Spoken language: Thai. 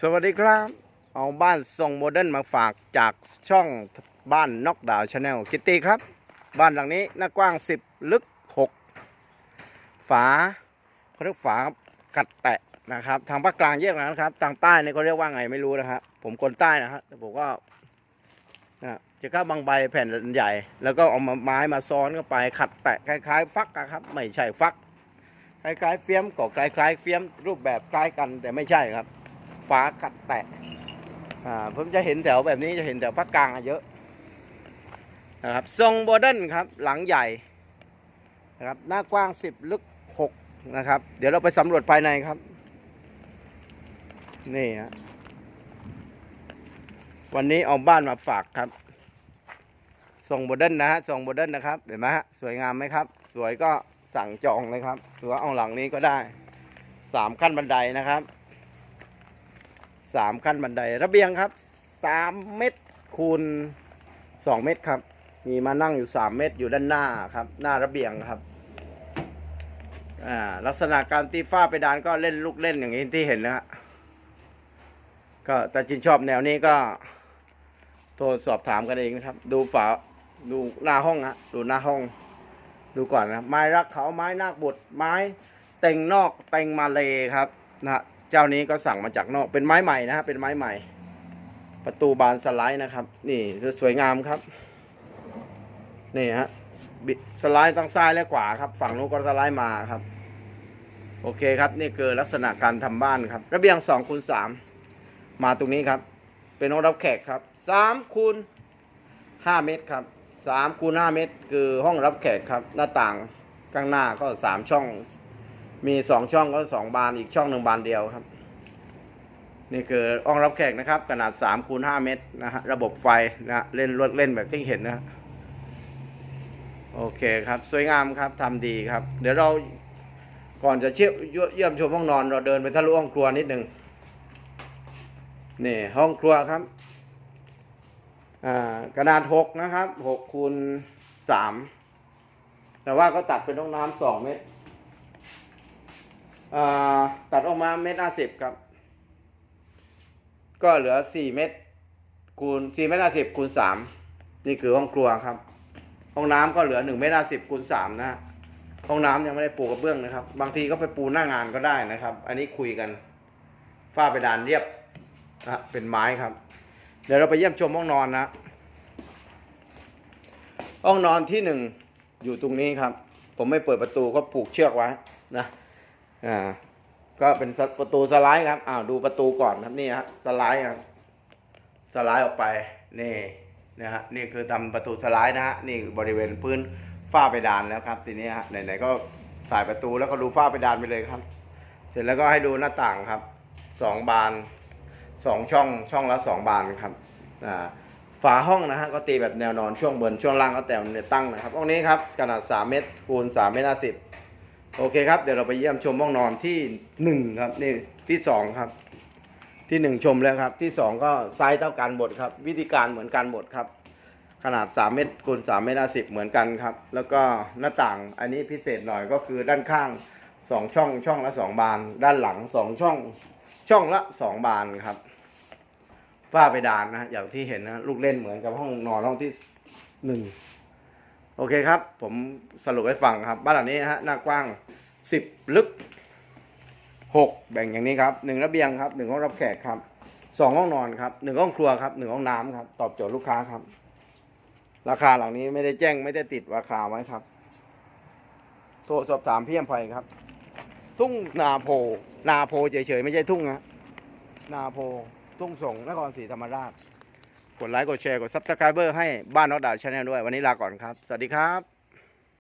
สวัสดีครับ เอาบ้านทรงโมเดิร์นมาฝากจากช่องบ้านนอกดาวชาแนลคิตตี้ครับ บ้านหลังนี้หน้ากว้าง 10 ลึก 6 ฝาเขาเรียกฝากัดแตะนะครับ ทางภาคกลางเรียกนะครับ ทางใต้เนี่ยเขาเรียกว่าไงไม่รู้นะครับผมคนใต้นะฮะแต่ผมก็นะจะก็บางใบแผ่นใหญ่ แล้วก็เอามาไม้มาซ้อนเข้าไปขัดแตะคล้าย ๆ ฟักอะครับ ไม่ใช่ฟัก คล้ายๆเฟี้ยมก็คล้ายๆเฟี้ยมรูปแบบคล้ายกันแต่ไม่ใช่ครับ ฝากัดแตะอ่าผมจะเห็นแถวแบบนี้จะเห็นแถวภาคกลางเยอะนะครับทรงโมเดินครับหลังใหญ่นะครับหน้ากว้าง 10 ลึก 6 นะครับ เดี๋ยวเราไปสำรวจภายในครับ นี่ฮะวันนี้เอาบ้านมาฝากครับทรงโมเดินนะฮะทรงโมเดินนะครับเห็นไหมฮะสวยงามไหมครับ สวยก็สั่งจองเลยครับหรือว่าเอาหลังนี้ก็ได้สามขั้นบันไดนะครับ สามขั้นบันได ระเบียงครับสามเมตรคูณสองเมตรครับ มีมานั่งอยู่สามเมตรอยู่ด้านหน้าครับ หน้าระเบียงครับอ่าลักษณะการตีฝ้าไปดานก็เล่นลูกเล่นอย่างนี้ที่เห็นนะฮะก็แต่จินชอบแนวนี้ก็โทรสอบถามกันเองนะครับ ดูฝาดูหน้าห้องฮะดูหน้าห้อง ดูก่อนนะไม้รักเขาไม้นาคบุตรไม้เต็งนอกเต็งมาเลยครับนะฮะ เจ้านี้ก็สั่งมาจากนอกเป็นไม้ใหม่นะฮะเป็นไม้ใหม่ ประตูบานสไลด์นะครับ นี่สวยงามครับ นี่ฮะสไลด์ตั้งซ้ายและขวาครับ ฝั่งนู้นก็สไลด์มาครับ โอเคครับ นี่คือลักษณะการทำบ้านครับ ระเบียงสองคูณสามมาตรงนี้ครับ เป็นห้องรับแขกครับสามคูณห้าเมตรครับสามคูณห้าเมตร คือห้องรับแขกครับ หน้าต่างข้างหน้าก็สามช่อง มีสองช่องก็สองบานอีกช่องหนึ่งบานเดียวครับ นี่คือห้องรับแขกนะครับ ขนาด3คูณ5เมตรนะฮะระบบไฟนะฮะเล่นรถเล่นแบบที่เห็นนะฮะโอเคครับ สวยงามครับทำดีครับ เดี๋ยวเราก่อนจะเชี่ยวเยี่ยมชมห้องนอนเราเดินไปทะลุห้องครัวนิดหนึ่งนี่ห้องครัวครับอ่ากระดาษ6นะครับ6คูณ3แต่ว่าก็ตัดเป็นห้องน้ำ2เมตร ตัดออกมาเมตรห้าสิบครับ ก็เหลือสี่เมตรคูณสี่เมตรห้าสิบคูณสามนี่คือห้องครัวครับ ห้องน้ำก็เหลือหนึ่งเมตรห้าสิบคูณสามนะห้องน้ำยังไม่ได้ปูกระเบื้องนะครับ บางทีก็ไปปูหน้างานก็ได้นะครับ อันนี้คุยกันฝ้าเพดานเรียบนะฮะเป็นไม้ครับ เดี๋ยวเราไปเยี่ยมชมห้องนอนนะ ห้องนอนที่หนึ่งอยู่ตรงนี้ครับ ผมไม่เปิดประตูก็ผูกเชือกไว้นะ อ่า ก็เป็นประตูสไลด์ครับ อ้าวดูประตูก่อนครับนี่ฮะสไลด์ครับ สไลด์ออกไปนี่นะฮะนี่คือทำประตูสไลด์นะฮะนี่บริเวณพื้นฝ้าเพดานแล้วครับ ทีนี้ฮะไหนๆก็ถ่ายประตูแล้วก็ดูฝ้าเพดานไปเลยครับ เสร็จแล้วก็ให้ดูหน้าต่างครับสองบานสองช่องช่องละสองบานครับอ่าฝาห้องนะฮะก็ตีแบบแนวนอนช่วงบนช่วงล่างก็แต่แนตั้งนะครับห้องนี้ครับขนาด 3 เมตรคูณ3เมตร50 โอเคครับ เดี๋ยวเราไปเยี่ยมชมห้องนอนที่หนึ่งครับนี่ที่สองครับ ที่หนึ่งชมแล้วครับ ที่สองก็ไซส์เท่ากันหมดครับ วิธีการเหมือนกันหมดครับ ขนาด3เมตรคูณ3เมตรสิบเหมือนกันครับ แล้วก็หน้าต่างอันนี้พิเศษหน่อยก็คือด้านข้างสองช่องช่องละสองบาน ด้านหลังสองช่องช่องละสองบานครับฝ้าเพดานนะอย่างที่เห็นนะลูกเล่นเหมือนกับห้องนอนห้องที่หนึ่ง โอเคครับ ผมสรุปให้ฟังครับ บ้านหลังนี้นะฮะหน้ากว้าง 10 ลึก 6 แบ่งอย่างนี้ครับหนึ่งระเบียงครับหนึ่งห้องรับแขกครับสองห้องนอนครับหนึ่งห้องครัวครับหนึ่งห้องน้ำครับ ตอบโจทย์ลูกค้าครับ ราคาหลังนี้ไม่ได้แจ้งไม่ได้ติดราคาไว้ครับ โทรสอบถามพี่อภัยครับ ทุ่งนาโพ นาโพเฉยๆไม่ใช่ทุ่งนะนาโพ ทุ่งสงนครศรีธรรมราช กดไลค์กดแชร์กดซับสไครเบอร์ให้บ้านนอดดาวชาแนลด้วย วันนี้ลาก่อนครับ สวัสดีครับ